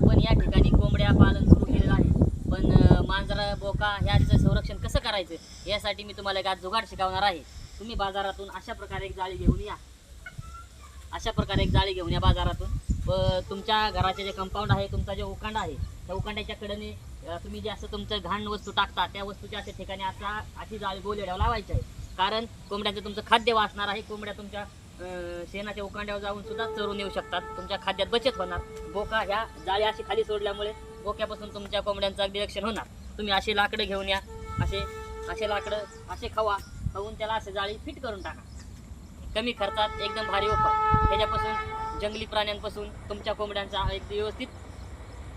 आपण या ठिकाणी कोंबड्या पालन सुरू केलेलं आहे. पण मांजरा बोका ह्याचं संरक्षण कसं करायचं? यासाठी मी तुम्हाला एक आज जुगाड शिकवणार आहे. तुम्ही बाजारातून अशा प्रकारे एक जाळी घेऊन या. अशा प्रकारे एक जाळी घेऊन या बाजारातून. व तुमच्या घराचे जे कंपाऊंड आहे तुमचा जे उकांडा आहे त्या उकांड्याच्या कडेने तुम्ही जे असं तुमचं घाण वस्तू टाकता त्या वस्तूच्या अशा ठिकाणी असा अशी जाळी गोलेड्यावर लावायची आहे. कारण कोंबड्याचं तुमचं खाद्य वाचणार आहे कोंबड्या तुमच्या अं, शेणाच्या उकांड्यावर जाऊन सुद्धा चरून येऊ शकतात. तुमच्या खाद्यात बचत होणार. बोका ह्या जाळी अशी खाली सोडल्यामुळे बोक्यापासून तुमच्या कोंबड्यांचं अगदी रक्षण होणार. तुम्ही असे लाकडं घेऊन या. असे असे लाकडं असे खवा. खाऊन त्याला असे जाळी फिट करून टाका. कमी खर्चात एकदम भारी उपाय. त्याच्यापासून जंगली प्राण्यांपासून तुमच्या कोंबड्यांचा एक व्यवस्थित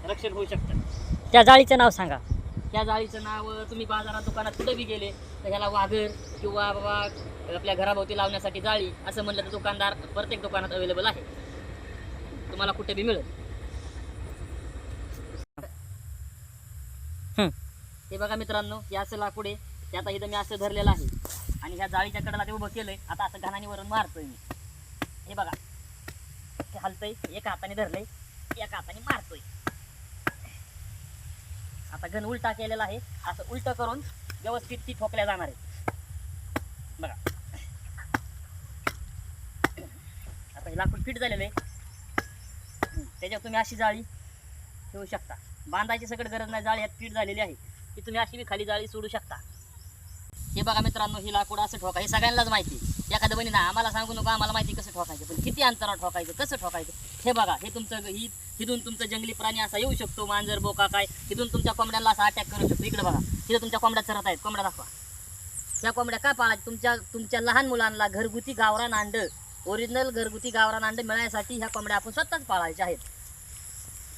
रक्षण होऊ शकतं. त्या जाळीचं नाव सांगा. त्या जाळीचं नाव तुम्ही बाजारात दुकानात कुठे बी गेले तर ह्याला वाघर किंवा बाबा आपल्या घराभोवती लावण्यासाठी जाळी असं म्हणलं तर दुकानदार प्रत्येक दुकानात अवेलेबल आहे. तुम्हाला कुठे बी मिळेल. हं. बघा मित्रांनो हे असं लाकूड आहे ते आता इथं मी असं धरलेलं आहे. आणि ह्या जाळीच्या कडेला ते उभं केलंय आता असं घाणानी वरून मारतोय मी. हे बघा. ते हलतंय एका हाताने धरलंय एका हाताने मारतोय. आता घन उलटा केलेला आहे. असं उलट करून व्यवस्थित ती ठोकल्या जाणार आहे बघा. आता हे लाकूड फिट झालेलं आहे. त्याच्यात त्याच्यावर तुम्ही अशी जाळी ठेवू शकता. बांधायची सगळं गरज नाही. जाळी यात फिट झालेली आहे. की तुम्ही अशी बी खाली जाळी सोडू शकता. हे बघा मित्रांनो ही लाकूड असं ठोका. हे सगळ्यांनाच माहिती एखादं बनी ना आम्हाला सांगू नका आम्हाला माहिती कसं ठोकायचं पण किती अंतरावर ठोकायचं कसं ठोकायचं? हे बघा हे तुमचं ही तिथून तुमचं जंगली प्राणी असा येऊ शकतो मांजर बोका काय तिथून तुमच्या कोंबड्याला असा अटॅक करू शकतो. इकडे बघा तिथं तुमच्या कोंबड्या चरत आहेत कोंबड्या दाखवा. त्या कोंबड्या का पाळायच्या? तुमच्या तुमच्या लहान मुलांना घरगुती गावरान अंड ओरिजिनल घरगुती गावरान अंड मिळायसाठी ह्या कोंबड्या आपण स्वतःच पाळायच्या आहेत.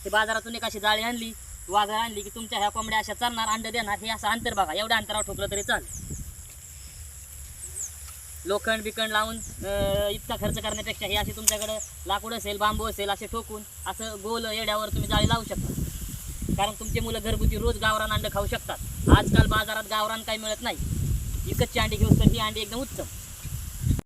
ते बाजारातून एक अशी जाळी आणली वाघर आणली की तुमच्या ह्या कोंबड्या अशा चालणार अंड देणार हे असं अंतर बघा. एवढ्या अंतरावर ठोकलं तरी चालेल. लोखंड बिकंड लावून इतका खर्च करण्यापेक्षा हे असे तुमच्याकडं लाकूड असेल बांबू असेल असे ठोकून असं गोल येड्यावर तुम्ही जाळी लावू शकता. कारण तुमचे मुलं घरगुती रोज गावरान अंडं खाऊ शकतात. आजकाल बाजारात गावरान काही मिळत नाही. विकतची अंडी घेऊन तर ही अंडी एकदम उत्तम.